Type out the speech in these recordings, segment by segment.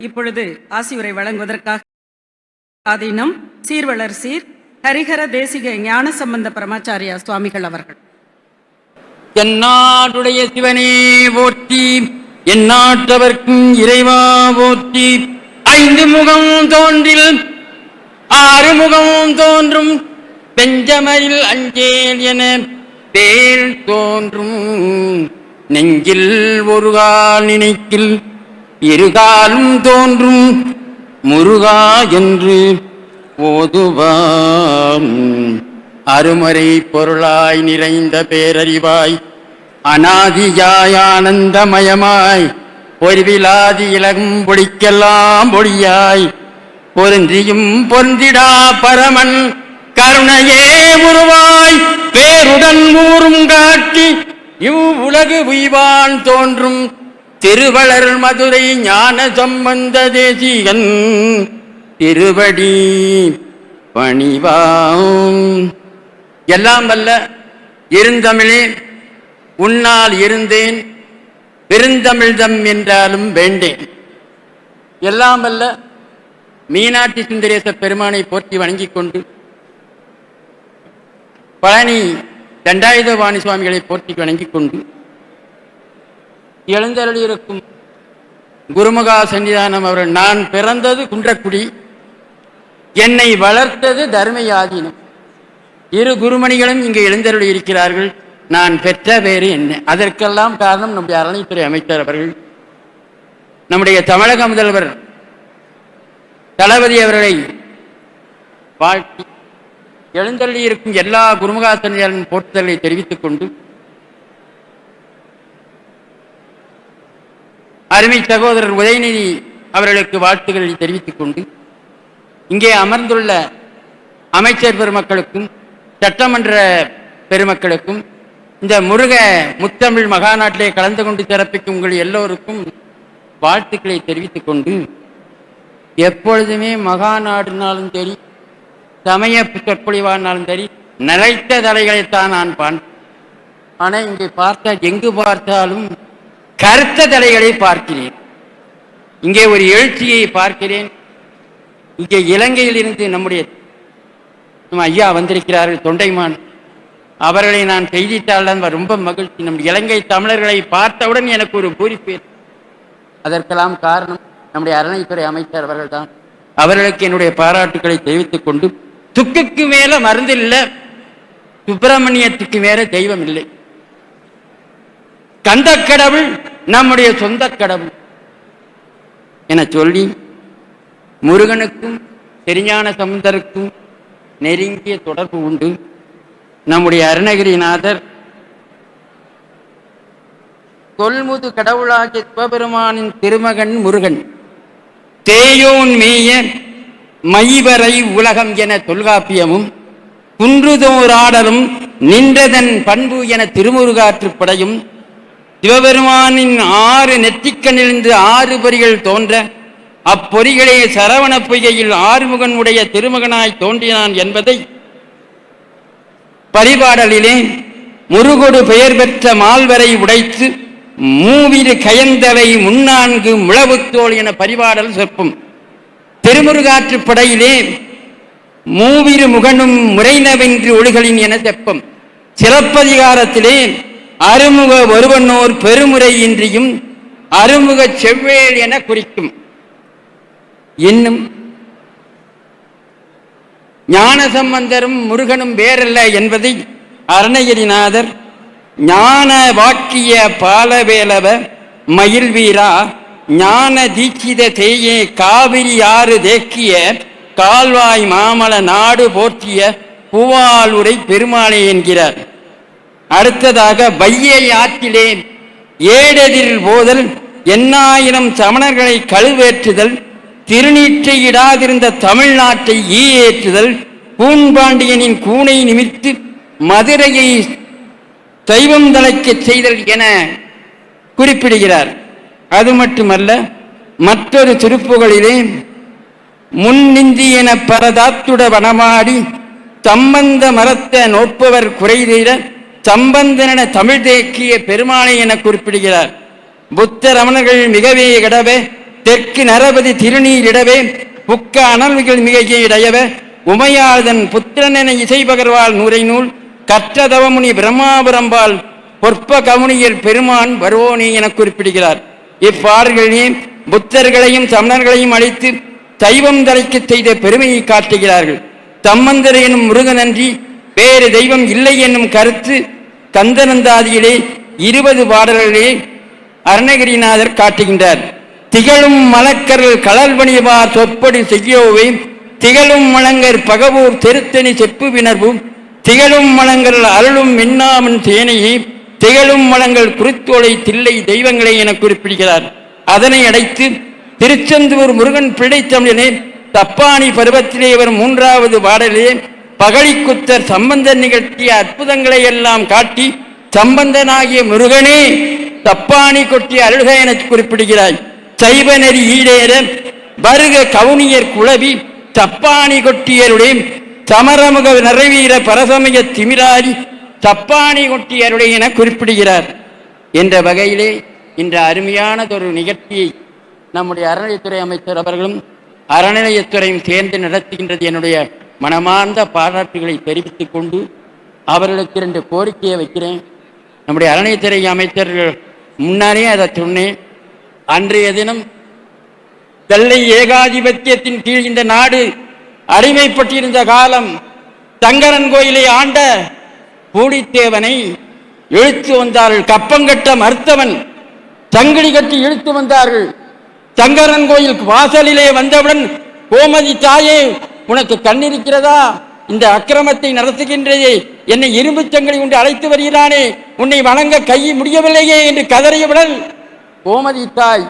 இப்பொழுது ஆசியுரை வழங்குவதற்காக ஆதீனம் சீர்வளர் சீர் ஹரிஹர தேசிக ஞான சம்பந்த பரமாச்சாரியா சுவாமிகள் அவர்கள். என்னாடுடைய சிவனே போற்றி எந்நாட்டவர்க்கும் இறைவா போற்றி ஐந்து முகம் தோன்றில் ஆறு முகம் தோன்றும் பெஞ்சமரில் அஞ்சேல் என பேர் தோன்றும். நெஞ்சில் ஒரு கால் நினைக்கில் இருகாலும் தோன்றும் முருகா என்று ஓதுவாம். அருமறை பொருளாய் நிறைந்த பேரறிவாய் அநாதியாய் ஆனந்தமயமாய் பொறிவிலாதி இலகும் பொடிக்கெல்லாம் பொடியாய் பொருந்தியும் பொருந்திடா பரமன் கருணையே உருவாய் பேருடன் ஊரும் காட்டி இவ் உலகு உய்வான் தோன்றும் திருவளர் மதுரை ஞான சம்பந்த தேசிகன் திருவடி பணிவாம். எல்லாம் வல்ல இருந்தமிழே உன்னால் இருந்தேன் பெருந்தமிழ்தம் என்றாலும் வேண்டேன். எல்லாம் வல்ல மீனாட்சி சுந்தரேச பெருமானை போற்றி வணங்கிக் கொண்டு பழனி தண்டாயுதவாணி சுவாமிகளை போற்றி வணங்கிக் கொண்டு எழுந்தருளியிருக்கும் குருமுகா சன்னிதானம் அவர்கள் நான் பிறந்தது குன்றக்குடி என்னை வளர்த்தது தர்மயாதீனம். இரு குருமணிகளும் இங்கு எழுந்தருளி இருக்கிறார்கள் நான் பெற்ற வேறு என்ன? அதற்கெல்லாம் காரணம் நம்முடைய அரணைத்துறை அமைச்சர் அவர்கள். நம்முடைய தமிழக முதல்வர் தளபதி அவர்களை வாழ்த்தி எழுந்தருளி இருக்கும் எல்லா குருமகாசனியரின் போற்றுதலை தெரிவித்துக் கொண்டு அருமை சகோதரர் உதயநிதி அவர்களுக்கு வாழ்த்துக்களை தெரிவித்துக் கொண்டு இங்கே அமர்ந்துள்ள அமைச்சர் பெருமக்களுக்கும் சட்டமன்ற பெருமக்களுக்கும் இந்த முருக முத்தமிழ் மகாநாட்டிலே கலந்து கொண்டு சிறப்பிக்கும் உங்கள் எல்லோருக்கும் வாழ்த்துக்களை தெரிவித்துக் கொண்டு எப்பொழுதுமே மகாநாடுனாலும் சரி சமய சொற்பொழிவானாலும் சரி நிறைத்த தலைகளைத்தான் நான் பான் ஆனால் இங்கே பார்த்தா எங்கு பார்த்தாலும் கருத்த தலைகளை பார்க்கிறேன். இங்கே ஒரு எழுச்சியை பார்க்கிறேன். இங்கே இலங்கையில் இருந்து நம்முடைய நம்ம ஐயா வந்திருக்கிறார்கள் தொண்டைமான். அவர்களை நான் செய்தித்தாள்தான் ரொம்ப மகிழ்ச்சி. நம் இலங்கை தமிழர்களை பார்த்தவுடன் எனக்கு ஒரு பூரிப்பு அதற்கெல்லாம் காரணம் நம்முடைய அரணைத்துறை அமைச்சர் அவர்கள் தான். அவர்களுக்கு என்னுடைய பாராட்டுக்களை தெரிவித்துக் கொண்டு துக்குக்கு மேல மருந்து இல்லை சுப்பிரமணியத்துக்கு மேல தெய்வம் இல்லை. கந்த கடவுள் நம்முடைய சொந்த கடவுள். என சொல்லி முருகனுக்கும் திருஞான சமுந்தருக்கும் நெருங்கிய தொடர்பு உண்டு. நம்முடைய அருணகிரிநாதர் தொல்முது கடவுளாகிய சிவபெருமானின் திருமகன் முருகன் தேயோன் மேய மைவரை உலகம் என தொல்காப்பியமும் குன்றுதோராடலும் நின்றதன் பண்பு என திருமுருகாற்றுப்படையும் சிவபெருமானின் ஆறு நெற்றிக்கண்ணிலிருந்து ஆறு பொறிகள் தோன்ற அப்பொறிகளே சரவண பொய்கையில் ஆறுமுகன் உடைய திருமகனாய் தோன்றினான் என்பதை பரிபாடலிலே முருகொடு பெயர் பெற்ற மால்வரை உடைத்து மூவிரு கயந்தவை முன்னான்கு முழவுத்தோல் என பரிபாடல் சொற்பம். திருமுருகாற்று படையிலே மூவிரு முகனும் முறைனவென்று ஒழுகலின் என செப்பம். சிறப்பதிகாரத்திலே அருமுக ஒருவனோர் பெருமுறையின்றியும் அருமுக செவ்வேல் என குறிக்கும். இன்னும் ஞானசம்பந்தரும் முருகனும் வேறல்ல என்பதை அருணகிரிநாதர் ஞான வாக்கிய பாலவேலவ மயில் வீரா ஞான தீட்சித தேயே காவிரி ஆறு தேக்கிய கால்வாய் மாமல நாடு போற்றிய பூவாலுரை பெருமாளே என்கிறார். அடுத்ததாக வையை ஆற்றிலே ஏடெதிர் போதல் எண்ணாயிரம் சமணர்களை கழுவேற்றுதல் திருநீற்றை இடாதிருந்த தமிழ்நாட்டை ஈயேற்றுதல் பூன்பாண்டியனின் கூனை நிமித்து மதுரையை தெய்வம் தலைக்க செய்தல் என குறிப்பிடுகிறார். அது மட்டுமல்ல மற்றொரு திருப்புகளிலே முன்னிந்தி என பரதாத்துட வனமாடி சம்பந்த மரத்த நோட்பவர் குறைதீர சம்பந்தன தமிழ் தேக்கிய பெருமானை என குறிப்பிடுகிறார். புத்த ரமணர்கள் மிகவே இடவே தெற்கு நரபதி திருநீர் இடவே புக்க அனல்விகள் மிகையை இடையவே உமையாதன் புத்திரனென இசை பகர்வாள் நூரை நூல் கற்றதவமுனி பிரம்மாபுரம்பால் பொற்ப கவுனியர் பெருமான் வருவோனி என குறிப்பிடுகிறார். இப்பாடல்களே புத்தர்களையும் சமணர்களையும் அழித்து சைவம் தலைக்கச் செய்த பெருமையை காட்டுகிறார்கள். தம்மந்தர் எனும் முருகனன்றி வேறு தெய்வம் இல்லை என்னும் கருத்து கந்தனந்தாதியிலே இருபது பாடல்களிலே அருணகிரிநாதர் காட்டுகின்றார். திகழும் மலக்கர்கள் கலல்பணிவார் சொற்படி செய்யோவை திகழும் மலங்கர் பகவூர் தெருத்தனி செப்பு வினர்வும் திகழும் மலங்கள் அருளும் மின்னாமன் சேனையை திகழும் மலங்கள் குருத்தோலை தில்லை தெய்வங்களை என குறிப்பிடுகிறார். அதனை அடைத்து திருச்செந்தூர் முருகன் பிழைத்தமிழனே தப்பானி பருவத்திலே வரும் மூன்றாவது பாடலே பகழிக்குத்தர் சம்பந்தன் நிகழ்த்திய அற்புதங்களை எல்லாம் காட்டி சம்பந்தனாகிய முருகனே தப்பானி கொட்டிய அருள்க என குறிப்பிடுகிறாய். சைவ நெறி ஈடேற வருக கவுனியர் குளவி தப்பாணி கொட்டியருடைய சமரமுக நிறைவீர பரசமய திமிராரி தப்பாணி கொட்டியருடைய என குறிப்பிடுகிறார். என்ற வகையிலே இந்த அருமையானதொரு நிகழ்ச்சியை நம்முடைய அறநிலையத்துறை அமைச்சர் அவர்களும் அறநிலையத்துறையும் சேர்ந்து நடத்துகின்றது என்னுடைய மனமார்ந்த பாராட்டுகளை தெரிவித்துக் கொண்டு அவர்களுக்கு இரண்டு கோரிக்கையை வைக்கிறேன். நம்முடைய அறநிலையத்துறை அமைச்சர்கள் முன்னாரே அதை சொன்னேன். அன்றைய தினம் வெள்ளை ஏகாதிபத்தியத்தின் கீழ் இந்த நாடு அடிமைப்பட்டிருந்த காலம் தங்கரன் கோயிலை ஆண்ட பூடித்தேவனை இழுத்து வந்தார்கள். கப்பங்கட்ட மறுத்தவன் சங்கிலி கட்டி இழுத்து வந்தார்கள். சங்கரன் கோயில் வாசலிலே வந்தவுடன் கோமதி தாயே உனக்கு கண்ணிருக்கிறதா? இந்த அக்கிரமத்தை நடத்துகின்றதே. என்னை இரும்பு சங்கிலி கொண்டு அழைத்து வருகிறானே. உன்னை வணங்க கை முடியவில்லையே என்று கதறியவுடன் கோமதி தாய்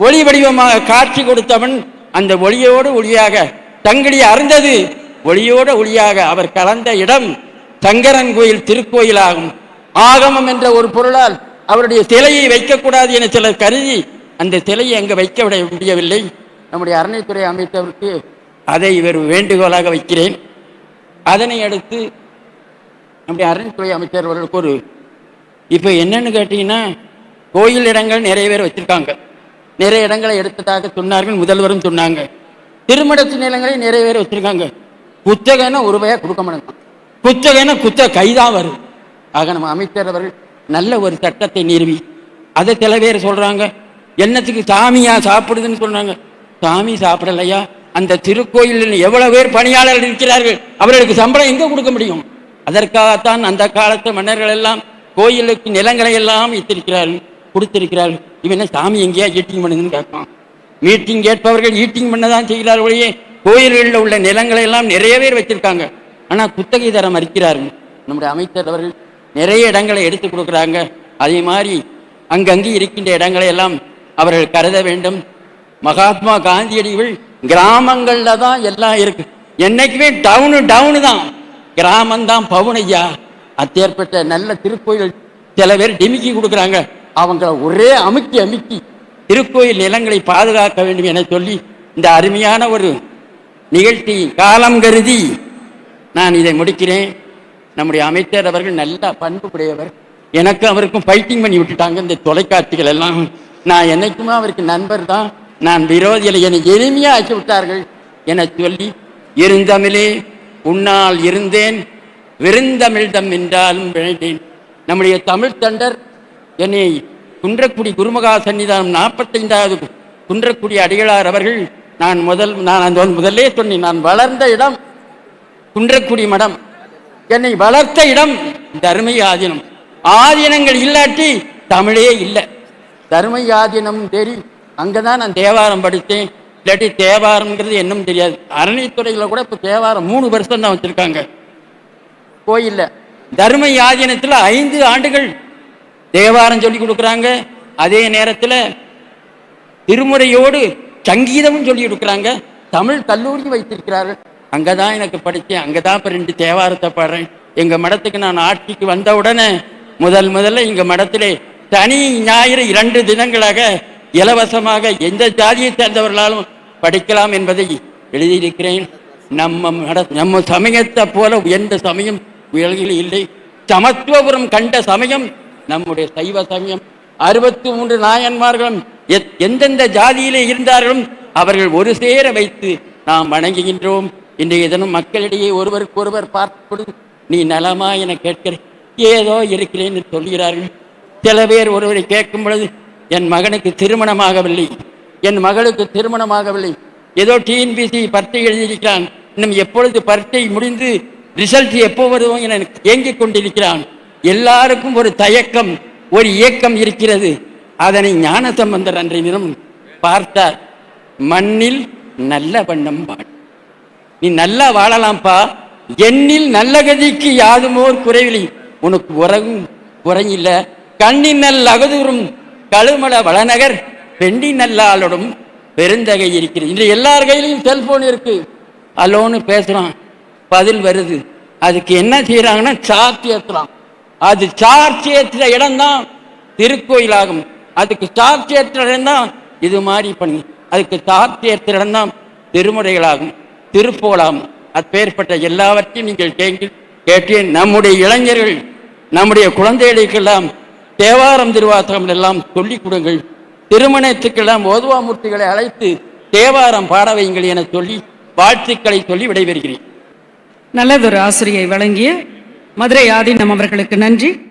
ஒளி வடிவமாக காட்சி கொடுத்தவன் அந்த ஒளியோடு ஒளியாக தங்கிலி அருந்தது. ஒளியோடு ஒளியாக அவர் கலந்த இடம் சங்கரன் கோயில் திருக்கோயிலாகும். ஆகமம் என்ற ஒரு பொருளால் அவருடைய சிலையை வைக்கக்கூடாது என சிலர் கருதி அந்த சிலையை அங்கு வைக்க விட முடியவில்லை. நம்முடைய அரணைத்துறை அமைச்சருக்கு அதை இவர் வேண்டுகோளாக வைக்கிறேன். அதனை அடுத்து நம்முடைய அறநிலைத்துறை அமைச்சர் அவர்களுக்கு ஒரு இப்போ என்னன்னு கேட்டீங்கன்னா கோயில் இடங்கள் நிறைய பேர் வச்சுருக்காங்க. நிறைய இடங்களை எடுத்ததாக சொன்னார்கள் முதல்வரும் சொன்னாங்க. திருமணத்து நிலங்களை நிறைய பேர் வச்சுருக்காங்க. குத்தகைன்னா ஒரு ரூபாயாக கொடுக்க மாட்டேங்க. குத்தகைன்னா குத்த கைதான் வரும். ஆக நம்ம அமைச்சர் அவர்கள் நல்ல ஒரு சட்டத்தை நிறுவி. அதை சில பேர் சொல்கிறாங்க என்னத்துக்கு சாமியா சாப்பிடுதுன்னு சொல்கிறாங்க சாமி சாப்பிடலையா? அந்த திருக்கோயிலில் எவ்வளவு பேர் பணியாளர்கள் இருக்கிறார்கள்? அவர்களுக்கு சம்பளம் எங்கே கொடுக்க முடியும்? அதற்காகத்தான் அந்த காலத்து மன்னர்கள் எல்லாம் கோயிலுக்கு நிலங்களை எல்லாம் வைத்திருக்கிறார்கள் கொடுத்திருக்கிறார்கள். இவன் என்ன சாமி எங்கேயா ஈட்டிங் பண்ணுதுன்னு கேட்பான். மீட்டிங் கேட்பவர்கள் ஈட்டிங் பண்ண தான் கோயில்களில் உள்ள நிலங்களை எல்லாம் நிறைய பேர் வச்சிருக்காங்க. ஆனால் குத்தகை தர மறுக்கிறார்கள் நம்முடைய அமைச்சர் அவர்கள் நிறைய இடங்களை எடுத்து கொடுக்குறாங்க. அதே மாதிரி அங்கங்கே இருக்கின்ற இடங்களை எல்லாம் அவர்கள் கருத வேண்டும். மகாத்மா காந்தியடிகள் கிராமங்கள்ல தான் எல்லாம் இருக்கு. என்னைக்குமே டவுனு டவுனு தான் கிராமந்தான் பவுனையா. அத்தேற்பட்ட நல்ல திருக்கோயில் சில பேர் டிமிக்கி கொடுக்குறாங்க. அவங்க ஒரே அமுக்கி அமுக்கி திருக்கோயில் நிலங்களை பாதுகாக்க வேண்டும் என சொல்லி இந்த அருமையான ஒரு நிகழ்ச்சி காலம் கருதி நான் இதை முடிக்கிறேன். நம்முடைய அமைச்சர் அவர்கள் நல்ல பண்புடையவர். எனக்கு அவருக்கும் ஃபைட்டிங் பண்ணி விட்டுட்டாங்க இந்த தொலைக்காட்சிகள் எல்லாம். நான் என்னைக்குமே அவருக்கு நண்பர் தான் நான் விரோதியில் என்னை எளிமையாக ஆக்கி விட்டார்கள் என சொல்லி இருந்தமிழே உன்னால் இருந்தேன். விருந்தமிழ்தம் என்றாலும் விழைந்தேன். நம்முடைய தமிழ் தண்டர் என்னை குன்றக்குடி குருமகா சன்னிதானம் நாற்பத்தைந்தாவது குன்றக்குடி அடிகளார் அவர்கள் நான் முதல் நான் அந்த முதல்லே சொன்னேன் நான் வளர்ந்த இடம் குன்றக்குடி மடம். என்னை வளர்த்த இடம் தருமை ஆதீனம். ஆதீனங்கள் இல்லாட்டி தமிழே இல்லை. தருமை ஆதீனம் தெரியும் அங்கே தான் நான் தேவாரம் படித்தேன். இல்லாட்டி தேவாரம்ங்கிறது என்னும் தெரியாது. அரணித்துறையில் கூட இப்போ தேவாரம் மூணு வருஷம் தான் வச்சுருக்காங்க. கோயிலில். தர்ம யாதீனத்தில் ஐந்து ஆண்டுகள் தேவாரம் சொல்லி கொடுக்குறாங்க. அதே நேரத்தில் திருமுறையோடு சங்கீதமும் சொல்லி கொடுக்குறாங்க. தமிழ் கல்லூரி வைத்திருக்கிறார்கள். அங்கே தான் எனக்கு படித்தேன். அங்கே தான் இப்போ ரெண்டு தேவாரத்தை பாடுறேன். எங்கள் மடத்துக்கு நான் ஆட்சிக்கு வந்த உடனே முதல் முதல்ல எங்கள் மடத்திலே தனி ஞாயிறு இரண்டு தினங்களாக இலவசமாக எந்த ஜாதியை சேர்ந்தவர்களாலும் படிக்கலாம் என்பதை எழுதியிருக்கிறேன். நம்ம நம்ம சமயத்தை போல எந்த சமயம் உலகில் இல்லை. சமத்துவபுரம் கண்ட சமயம் நம்முடைய சைவ சமயம். அறுபத்தி மூன்று நாயன்மார்களும் எத்- எந்தெந்த ஜாதியிலே இருந்தார்களும் அவர்கள் ஒரு சேர வைத்து நாம் வணங்குகின்றோம். இன்றைய தினம் மக்களிடையே ஒருவருக்கு ஒருவர் பார்த்து நீ நலமா என கேட்கிறேன் ஏதோ இருக்கிறேன் என்று சொல்கிறார்கள். சில பேர் ஒருவரை கேட்கும் பொழுது என் மகனுக்கு திருமணமாகவில்லை. என் மகளுக்கு திருமணமாகவில்லை. ஏதோ டிஎன்பிசி பரீட்சை எழுதியிருக்கிறான். இன்னும் எப்பொழுது பரீட்சை முடிந்து ரிசல்ட் எப்போ வருவோம் என ஏங்கிக் கொண்டிருக்கிறான். எல்லாருக்கும் ஒரு தயக்கம் ஒரு இயக்கம் இருக்கிறது. அதனை ஞானசம்பந்தர் அன்றைய தினம் பார்த்தார். மண்ணில் நல்ல வண்ணம் வாழ் நீ நல்லா வாழலாம்ப்பா. எண்ணில் நல்ல கதிக்கு யாதுமோர் குறைவில்லை. உனக்கு உறவும் குறையில்லை கண்ணின் நல் அகதூரும் கழுமல வளநகர் பெண்ணின் நல்லாளோடும் பெருந்தகை இருக்கிறது. இன்று எல்லார் கையிலையும் செல்போன் இருக்கு. அலோன்னு பேசுகிறான் பதில் வருது. அதுக்கு என்ன செய்யறாங்கன்னா சார்ஜ் ஏத்துறான். அது சார்ஜ் ஏற்றுற இடம்தான் திருக்கோயிலாகும். அதுக்கு சார்ஜ் ஏற்றுற இடம்தான் இது மாதிரி பண்ணி அதுக்கு சார்ஜ் ஏற்றுற இடம்தான் திருமுறைகளாகும். திருப்போலாகும் அப்பேற்பட்ட எல்லாவற்றையும் நீங்கள் கேட்டு கேட்டு நம்முடைய இளைஞர்கள் நம்முடைய குழந்தைகளுக்கெல்லாம் தேவாரம் திருவாசகம் எல்லாம் சொல்லிக் கொடுங்கள். திருமணத்துக்கெல்லாம் ஓதுவாமூர்த்திகளை அழைத்து தேவாரம் பாட வையுங்கள் என சொல்லி வாழ்த்துக்களை சொல்லி விடைபெறுகிறேன். நல்லதொரு ஆசிரியை வழங்கிய மதுரை ஆதீனம் அவர்களுக்கு நன்றி.